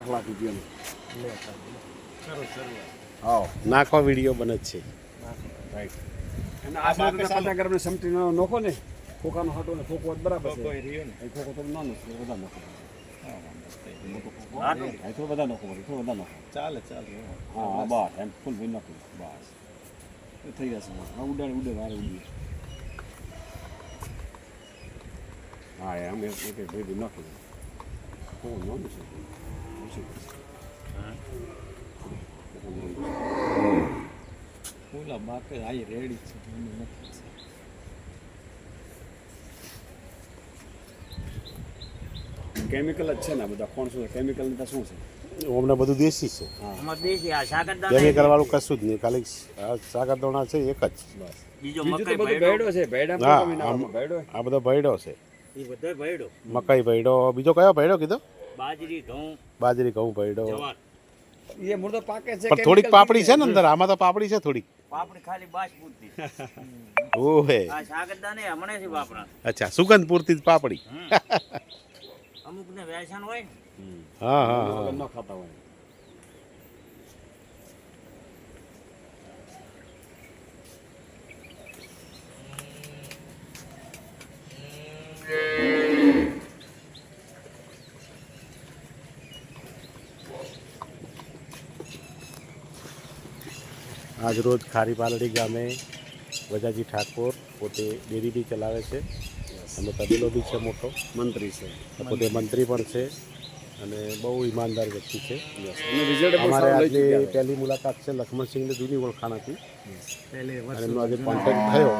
લાખ રૂપિયાનું હા નાખો વીડિયો બને જ છે રાઈટ અને આ ગ્રામને સમટી નોખો ને ખોખાનો હાટો ને ખોખો બરાબર છે ને એ ખોખો નાખો વધારે નાખો વળી, થોડો વધારે નાખો ચાલે ચાલે હા બસ એમ ફૂલ ભરી નાખો બસ થઈ જશે હા ઉડે વારે ઉડી હા એમ એક ભાઈ નાખી દો છે બાકે આઈ રેડી છે નથી કેમિકલ જ છે ને બધા કોણ શું છે? કેમિકલની શું છે? અમને બધું દેશી છે. કેમિકલ વાળું કશું જ નહીં ખાલી આ સાગરદોણા છે એક જ. બસ. બીજો મકાઈ ભેડો. છે ભેડા ભેડો આ બધો ભયડો છે. એ બધો મકાઈ ભયડો બીજો કયો ભયડો કીધો? બાજરી ઘઉં બાજરી ઘઉં ભયડો એ મૂળ તો પાકે છે પણ થોડીક પાપડી છે ને અંદર આમાં તો પાપડી છે થોડીક. પાપડી ખાલી બાસ પૂરતી ઓહે. આ શાકરદાણા હમણે થી વાપરા. અચ્છા સુગંધ પૂરતી જ પાપડી. અમુક ને વ્યસન હોય ને. હા હા ન ખાતા હોય. આજ રોજ ખારી પાલડી ગામે વજાજી ઠાકોર પોતે ડેરી બી ચલાવે છે. અને તબેલો બી છે મોટો. મંત્રી છે. પોતે મંત્રી પણ છે અને બહુ ઈમાનદાર વ્યક્તિ છે. અમારે આજે છે. પહેલી મુલાકાત છે લક્ષ્મણસિંહની જૂની ઓળખાણ હતી. એમનો આજે કોન્ટેક્ટ થયો.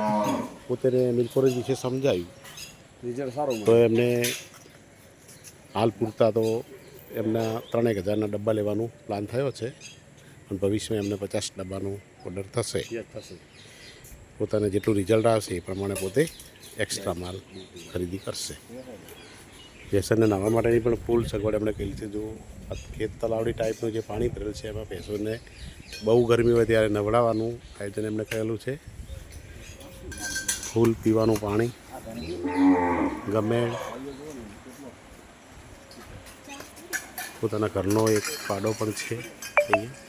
પોતે મિલકોરેજ વિશે સમજાયું. રિઝલ્ટ સારું તો એમને હાલ પૂરતા તો એમના ત્રણેક હજારના ડબ્બા લેવાનું પ્લાન થયો છે. પણ ભવિષ્યમાં એમને પચાસ ડબ્બાનો ઓર્ડર થશે. થશે. પોતાને જેટલું રિઝલ્ટ આવશે એ પ્રમાણે પોતે એક્સ્ટ્રા માલ ખરીદી કરશે. ભેંસોને નાહવા માટેની પણ ફૂલ સગવડ એમણે કહી છે. જો ખેત તલાવડી ટાઈપનું જે પાણી ભરેલ છે એમાં ભેંસોને બહુ ગરમી હોય ત્યારે નવડાવવાનું આયોજન એમણે કરેલું છે. ફૂલ પીવાનું પાણી. ગમે પોતાના ઘરનો એક પાડો પણ છે. અહીંયા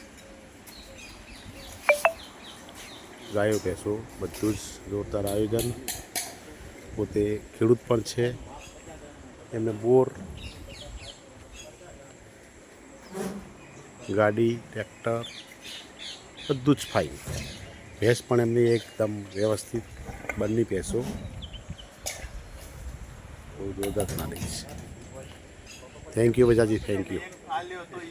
ગાયો ભેંસો બધું જ જોરદાર આયોજન. પોતે ખેડૂત પણ છે. એમને બોર, ગાડી, ટ્રેક્ટર બધું જ ફાઇન. ભેંસ પણ એમની એકદમ વ્યવસ્થિત બંને ભેંસો. બહુ જોરદાર છે. Thank you Bajaji. Thank you